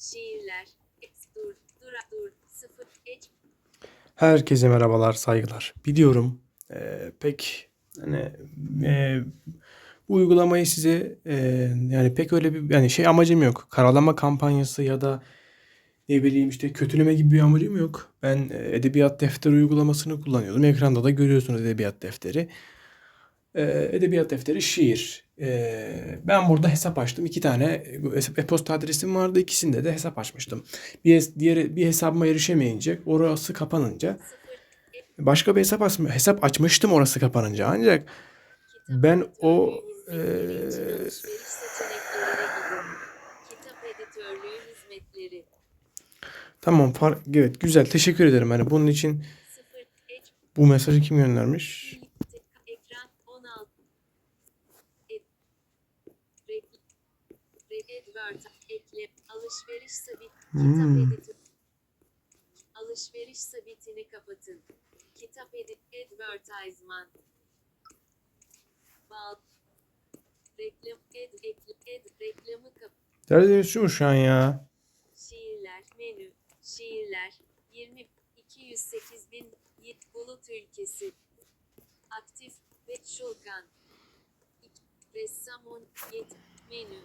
Şiirler. Dur. Dur. Dur. Sıfır. Geç. Herkese merhabalar, saygılar. Biliyorum eee, pek hani eee, bu uygulamayı size eee, yani pek öyle bir yani şey amacım yok. Karalama kampanyası ya da ne bileyim işte kötüleme gibi bir amacım yok. Ben eee, edebiyat defteri uygulamasını kullanıyordum. Ekranda da görüyorsunuz edebiyat defteri. Eee, edebiyat defteri şiir. Eee, ben burada hesap açtım. İki tane e-posta adresim vardı. İkisinde de hesap açmıştım. Bir, diğeri, bir hesabıma erişemeyince orası kapanınca başka bir hesap hesap açmıştım orası kapanınca. Ancak ben o hizmetleri. tamam fark, evet güzel teşekkür ederim. Yani bunun için bu mesajı kim göndermiş? Advert. Ekle. Alışveriş sabit. Kitap Hmm. editör. Alışveriş sabitini kapatın. Kitap edit. Advertisement. Bağ. Reklam. Ed. Ekle. Ed. Reklamı kap. Nerede şu şu an ya? Şiirler. Menü. Şiirler. 20. 208 bin. Yit. Bulut ülkesi. Aktif. Ve Şulkan. Ressam 10. Yet. Menü.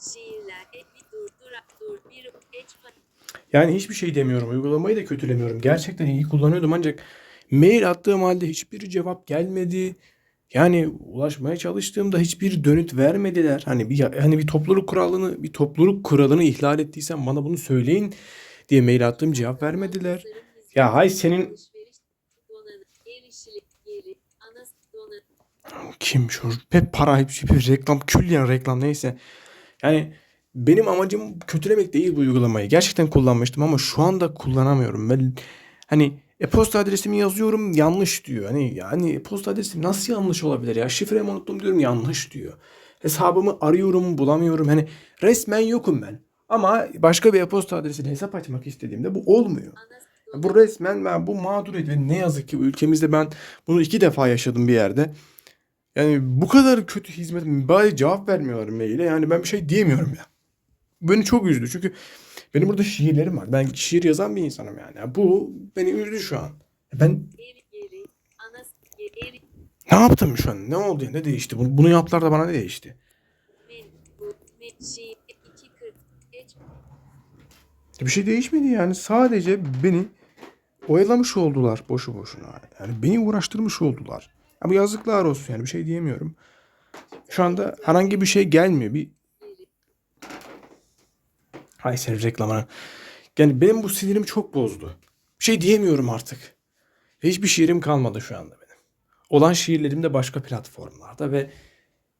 Şiirler. Et. Dur. Dur. Dur. Bir. Eç. Yani hiçbir şey demiyorum. Uygulamayı da kötülemiyorum. Gerçekten iyi kullanıyordum ancak mail attığım halde hiçbir cevap gelmedi. Yani ulaşmaya çalıştığımda hiçbir dönüt vermediler. Hani bir hani bir topluluk kuralını bir topluluk kuralını ihlal ettiysem bana bunu söyleyin diye mail attım cevap vermediler. Ya hay senin kim şu hep para hep hep reklam külliyen reklam neyse. Yani benim amacım kötülemek değil bu uygulamayı. Gerçekten kullanmıştım ama şu anda kullanamıyorum. Ben hani e-posta adresimi yazıyorum yanlış diyor. Hani yani e-posta adresim nasıl yanlış olabilir ya? Şifremi unuttum diyorum yanlış diyor. Hesabımı arıyorum bulamıyorum. Hani resmen yokum ben. Ama başka bir e-posta adresine hesap açmak istediğimde bu olmuyor. Bu resmen ben bu mağduriyet ve ne yazık ki ülkemizde ben bunu iki defa yaşadım bir yerde. Yani bu kadar kötü hizmet bari cevap vermiyorlar maile. Yani ben bir şey diyemiyorum ya. Beni çok üzdü çünkü benim burada şiirlerim var. Ben şiir yazan bir insanım yani. Ya Bu beni üzdü şu an. Ben ne yaptım şu an? Ne oldu ya? Ne değişti? Bunu, bunu yaptılar da bana ne değişti? Men. Bu. Men. Şiir. 240. Eç. Bir şey değişmedi yani. Sadece beni oyalamış oldular boşu boşuna. Yani beni uğraştırmış oldular. Bu yazıklar olsun yani bir şey diyemiyorum. Şu anda herhangi bir şey gelmiyor. Bir. Hay senin reklamına. Yani benim bu sinirim çok bozdu. Bir şey diyemiyorum artık. Hiçbir şiirim kalmadı şu anda benim. Olan şiirlerim de başka platformlarda ve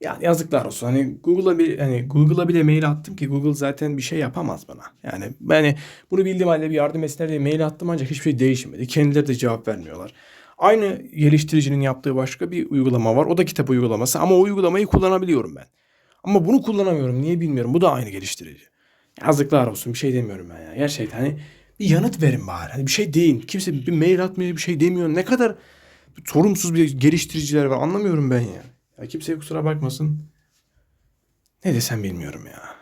yani yazıklar olsun. Hani Google'a bir hani Google'a bile mail attım ki Google zaten bir şey yapamaz bana. Yani ben bunu bildiğim halde bir yardım etsinler diye mail attım ancak hiçbir şey değişmedi. Kendileri de cevap vermiyorlar. Aynı geliştiricinin yaptığı başka bir uygulama var. O da kitap uygulaması ama o uygulamayı kullanabiliyorum ben. Ama bunu kullanamıyorum. Niye bilmiyorum. Bu da aynı geliştirici. Yazıklar olsun bir şey demiyorum ben ya. Gerçekten hani bir yanıt verin bari. Hani bir şey deyin. Kimse bir mail atmıyor bir şey demiyor. Ne kadar sorumsuz bir geliştiriciler var anlamıyorum ben ya. Ya kimseye kusura bakmasın. Ne desem bilmiyorum ya.